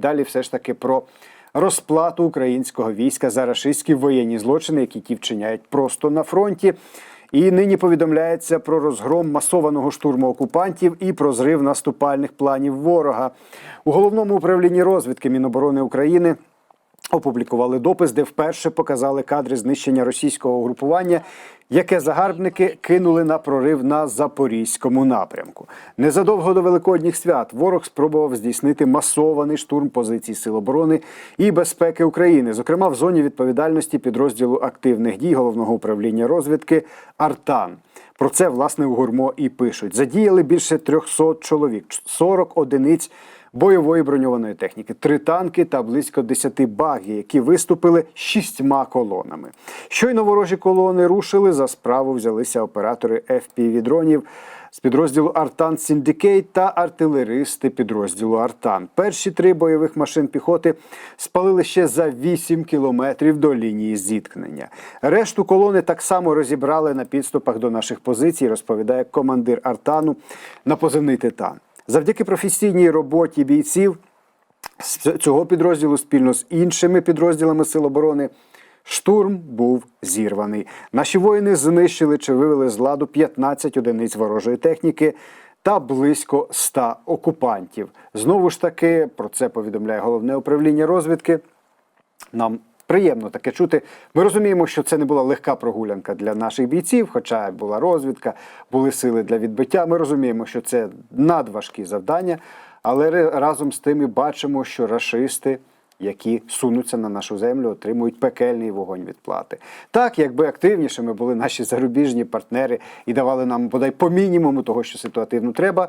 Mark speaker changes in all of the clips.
Speaker 1: Далі все ж таки про розплату українського війська за рашистські воєнні злочини, які ті вчиняють просто на фронті. І нині повідомляється про розгром масованого штурму окупантів і про зрив наступальних планів ворога у головному управлінні розвідки Міноборони України. Опублікували допис, де вперше показали кадри знищення російського угрупування, яке загарбники кинули на прорив на запорізькому напрямку. Незадовго до великодніх свят ворог спробував здійснити масований штурм позицій Сил оборони і безпеки України, зокрема в зоні відповідальності підрозділу активних дій головного управління розвідки Артан. Про це власне у гурмо і пишуть. Задіяли більше 300 чоловік, 40 одиниць бойової броньованої техніки, три танки та близько 10 багів, які виступили шістьма колонами. Щойно ворожі колони рушили. За справу взялися оператори FPV-дронів з підрозділу Артан Сіндікейт та артилеристи підрозділу Артан. Перші три бойових машин піхоти спалили ще за 8 кілометрів до лінії зіткнення. Решту колони так само розібрали на підступах до наших позицій, розповідає командир Артану на позивний Титан. Завдяки професійній роботі бійців цього підрозділу спільно з іншими підрозділами Сил оборони. Штурм був зірваний. Наші воїни знищили чи вивели з ладу 15 одиниць ворожої техніки та близько 100 окупантів. Знову ж таки, про це повідомляє головне управління розвідки. Нам приємно таке чути. Ми розуміємо, що це не була легка прогулянка для наших бійців, хоча була розвідка, були сили для відбиття. Ми розуміємо, що це надважкі завдання, але разом з тим і бачимо, що рашисти. Які сунуться на нашу землю, отримують пекельний вогонь відплати. Так, якби активнішими були наші зарубіжні партнери і давали нам бодай по мінімуму того, що ситуативно треба,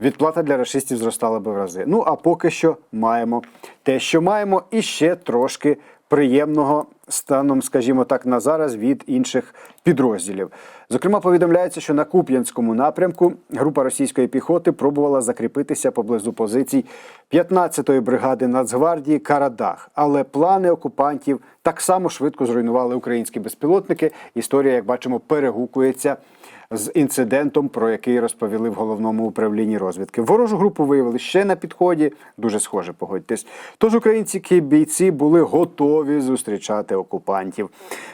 Speaker 1: відплата для рашистів зростала би в рази. Ну а поки що маємо те, що маємо, і ще трошки приємного станом, скажімо так, на зараз від інших підрозділів. Зокрема, повідомляється, що на Куп'янському напрямку група російської піхоти пробувала закріпитися поблизу позицій 15-ї бригади Нацгвардії Карадах. Але плани окупантів так само швидко зруйнували українські безпілотники. Історія, як бачимо, перегукується з інцидентом, про який розповіли в головному управлінні розвідки. Ворожу групу виявили ще на підході, дуже схоже, погодьтесь. Тож українські бійці були готові зустрічати окупантів.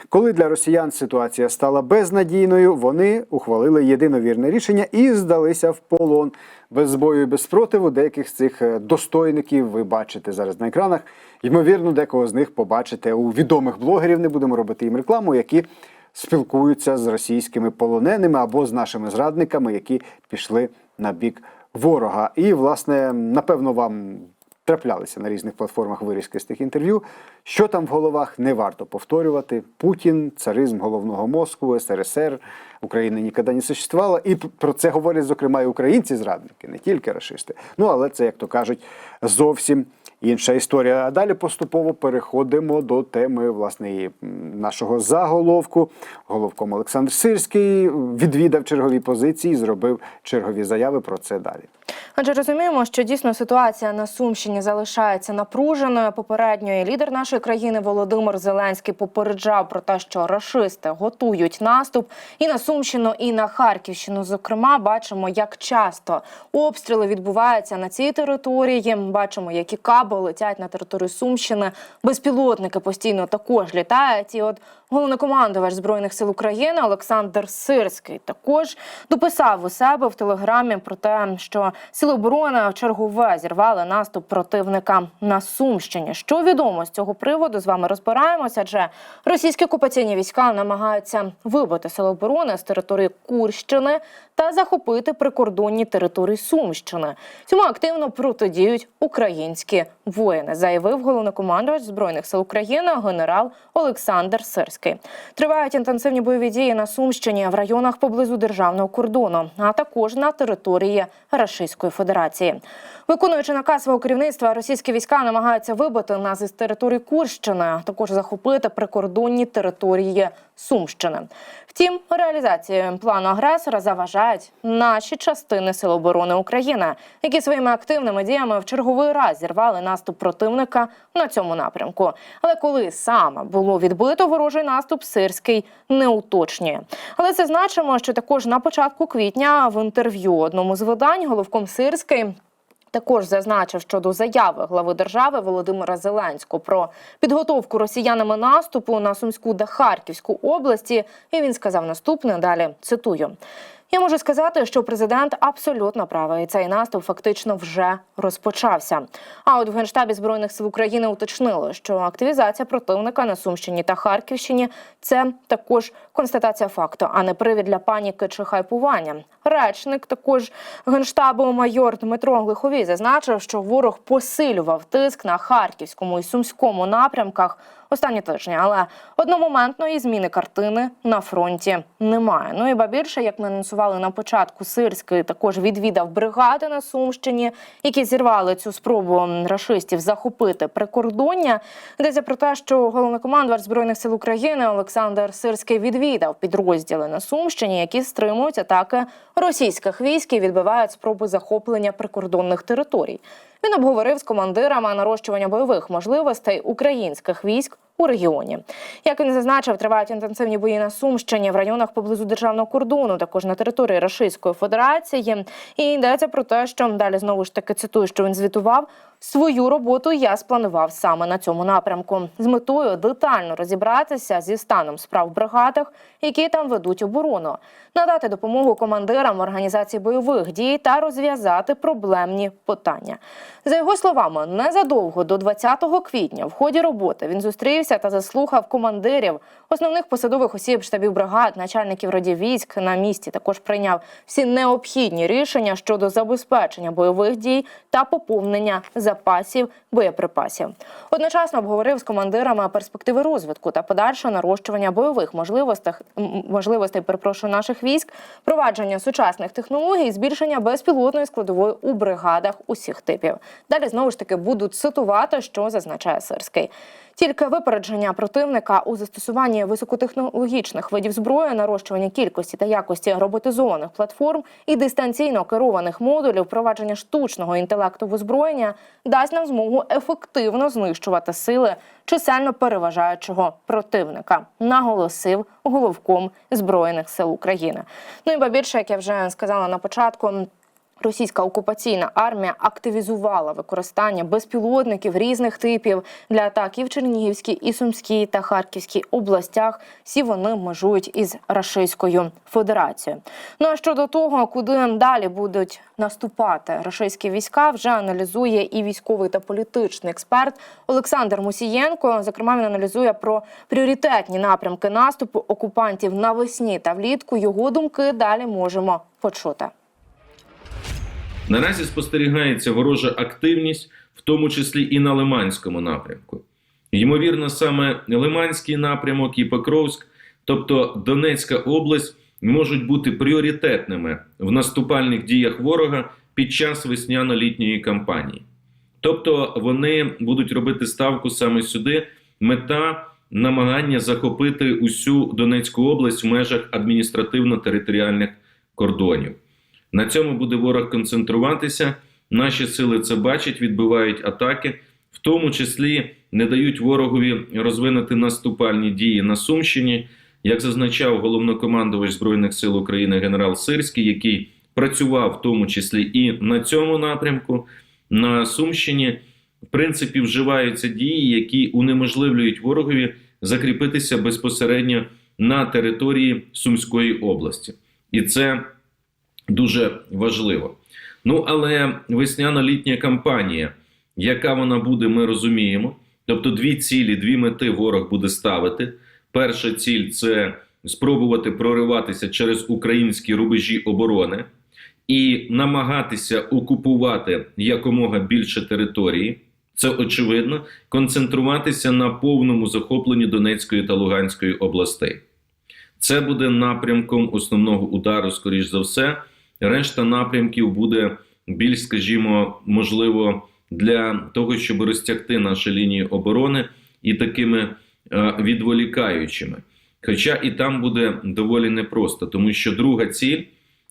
Speaker 1: Коли для росіян ситуація стала безнадійною, вони ухвалили єдиновірне рішення і здалися в полон. Без бою і без спротиву деяких з цих е, достойників ви бачите зараз на екранах. Ймовірно, декого з них побачите у відомих блогерів. Не будемо робити їм рекламу, які спілкуються з російськими полоненими або з нашими зрадниками, які пішли на бік ворога. І, власне, напевно, вам траплялися на різних платформах вирізки з тих інтерв'ю. Що там в головах не варто повторювати. Путін, царизм головного мозку, СРСР, України ніколи не существувало. І про це говорять, зокрема, і українці-зрадники, не тільки рашисти. Ну, але це, як то кажуть, зовсім інша історія. А далі поступово переходимо до теми власне нашого заголовку. Головком Олександр Сирський відвідав чергові позиції, зробив чергові заяви про це далі.
Speaker 2: Адже розуміємо, що дійсно ситуація на Сумщині залишається напруженою. Попередньо і лідер нашої країни Володимир Зеленський попереджав про те, що рашисти готують наступ і на Сумщину, і на Харківщину. Зокрема, бачимо, як часто обстріли відбуваються на цій території. Бачимо, які каби летять на територію Сумщини. Безпілотники постійно також літають. І от головнокомандувач збройних сил України Олександр Сирський також дописав у себе в телеграмі про те, що сили оборони в чергове зірвали наступ противника на Сумщині. Що відомо з цього приводу з вами розбираємося, адже російські окупаційні війська намагаються вибити сили оборони з території Курщини та захопити прикордонні території Сумщини. Цьому активно протидіють українські воїни, заявив головнокомандувач збройних сил України генерал Олександр Сирський. Тривають інтенсивні бойові дії на Сумщині в районах поблизу державного кордону, а також на території Рашистської Федерації. Виконуючи наказ свого керівництва, російські війська намагаються вибити нас із території Курщини, а також захопити прикордонні території Сумщини. Втім, реалізації плану агресора заважають наші частини Сил оборони України, які своїми активними діями в черговий раз зірвали наступ противника на цьому напрямку. Але коли саме було відбито ворожий наступ, Сирський не уточнює. Але це значимо, що також на початку квітня в інтерв'ю одному з видань головком Сирський також зазначив щодо заяви глави держави Володимира Зеленського про підготовку росіянами наступу на Сумську та Харківську області. І він сказав наступне. Далі цитую. Я можу сказати, що президент абсолютно правий. Цей наступ фактично вже розпочався. А от в генштабі збройних сил України уточнили, що активізація противника на Сумщині та Харківщині це також констатація факту, а не привід для паніки чи хайпування. Речник також генштабу майор Дмитро Глиховій зазначив, що ворог посилював тиск на харківському і сумському напрямках останні тижні, але одномоментної зміни картини на фронті немає. Ну і ба більше, як ми анонсували на початку, Сирський також відвідав бригади на Сумщині, які зірвали цю спробу рашистів захопити прикордоння. Йдеться про те, що головнокомандувач збройних сил України Олександр Сирський відвідав підрозділи на Сумщині, які стримують атаки російських військ і відбивають спроби захоплення прикордонних територій. Він обговорив з командирами нарощування бойових можливостей українських військ у регіоні. Як він зазначив, тривають інтенсивні бої на Сумщині в районах поблизу державного кордону, також на території Російської Федерації. І йдеться про те, що далі знову ж таки цитую, що він звітував. Свою роботу я спланував саме на цьому напрямку з метою детально розібратися зі станом справ в бригадах, які там ведуть оборону, надати допомогу командирам організації бойових дій та розв'язати проблемні питання. За його словами, незадовго до 20 квітня в ході роботи він зустрівся та заслухав командирів основних посадових осіб штабів бригад, начальників родів військ на місці. Також прийняв всі необхідні рішення щодо забезпечення бойових дій та поповнення запасів боєприпасів. Одночасно обговорив з командирами перспективи розвитку та подальшого нарощування бойових можливостей, можливостей перепрошую, наших військ, провадження сучасних технологій, збільшення безпілотної складової у бригадах усіх типів. Далі знову ж таки буду цитувати, що зазначає Сирський. Тільки випередження противника у застосуванні високотехнологічних видів зброї, нарощування кількості та якості роботизованих платформ і дистанційно керованих модулів, впровадження штучного інтелекту в озброєння дасть нам змогу ефективно знищувати сили чисельно переважаючого противника, наголосив головком збройних сил України. Ну і ба більше, як я вже сказала на початку. Російська окупаційна армія активізувала використання безпілотників різних типів для атак і в Чернігівській, і Сумській та Харківській областях. Всі вони межують із Рашистською Федерацією. Ну а щодо того, куди далі будуть наступати рашистські війська, вже аналізує і військовий та політичний експерт Олександр Мусієнко. Зокрема, він аналізує про пріоритетні напрямки наступу окупантів навесні та влітку. Його думки далі можемо почути.
Speaker 3: Наразі спостерігається ворожа активність, в тому числі і на Лиманському напрямку. Ймовірно, саме Лиманський напрямок і Покровськ, тобто Донецька область, можуть бути пріоритетними в наступальних діях ворога під час весняно-літньої кампанії. Тобто вони будуть робити ставку саме сюди. Мета намагання захопити усю Донецьку область в межах адміністративно-територіальних кордонів. На цьому буде ворог концентруватися. Наші сили це бачать, відбивають атаки, в тому числі не дають ворогові розвинути наступальні дії на Сумщині, як зазначав головнокомандувач Збройних сил України генерал Сирський, який працював в тому числі і на цьому напрямку. На Сумщині, в принципі, вживаються дії, які унеможливлюють ворогові закріпитися безпосередньо на території Сумської області. І це дуже важливо. Ну, але весняно-літня кампанія, яка вона буде, ми розуміємо. Тобто, дві цілі, дві мети ворог буде ставити. Перша ціль це спробувати прориватися через українські рубежі оборони і намагатися окупувати якомога більше території. Це очевидно, концентруватися на повному захопленні Донецької та Луганської областей. Це буде напрямком основного удару, скоріш за все. Решта напрямків буде більш, скажімо, можливо, для того, щоб розтягти наші лінії оборони і такими е, відволікаючими. Хоча і там буде доволі непросто, тому що друга ціль,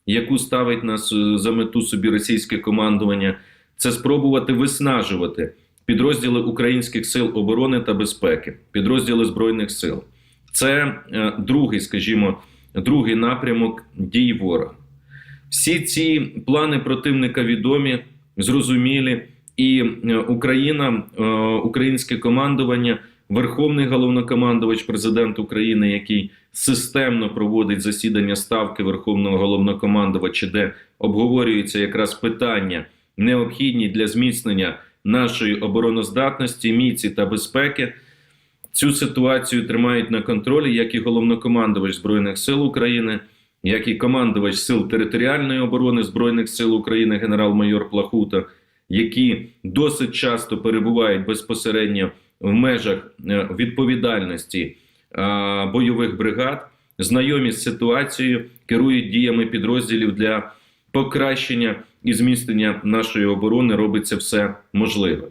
Speaker 3: яку ставить нас е, за мету собі російське командування, це спробувати виснажувати підрозділи українських сил оборони та безпеки, підрозділи збройних сил. Це е, другий, скажімо, другий напрямок дій ворога. Всі ці плани противника відомі. зрозумілі, і е, Україна, е, українське командування, Верховний головнокомандувач, президент України, який системно проводить засідання ставки Верховного головнокомандувача, де обговорюються якраз питання, необхідні для зміцнення нашої обороноздатності, міці та безпеки. Цю ситуацію тримають на контролі як і головнокомандувач Збройних сил України, як і командувач сил територіальної оборони Збройних сил України генерал-майор Плахута, які досить часто перебувають безпосередньо в межах е, відповідальності бойових бригад, знайомі з ситуацією, керують діями підрозділів для покращення і зміцнення нашої оборони. Робиться все можливе.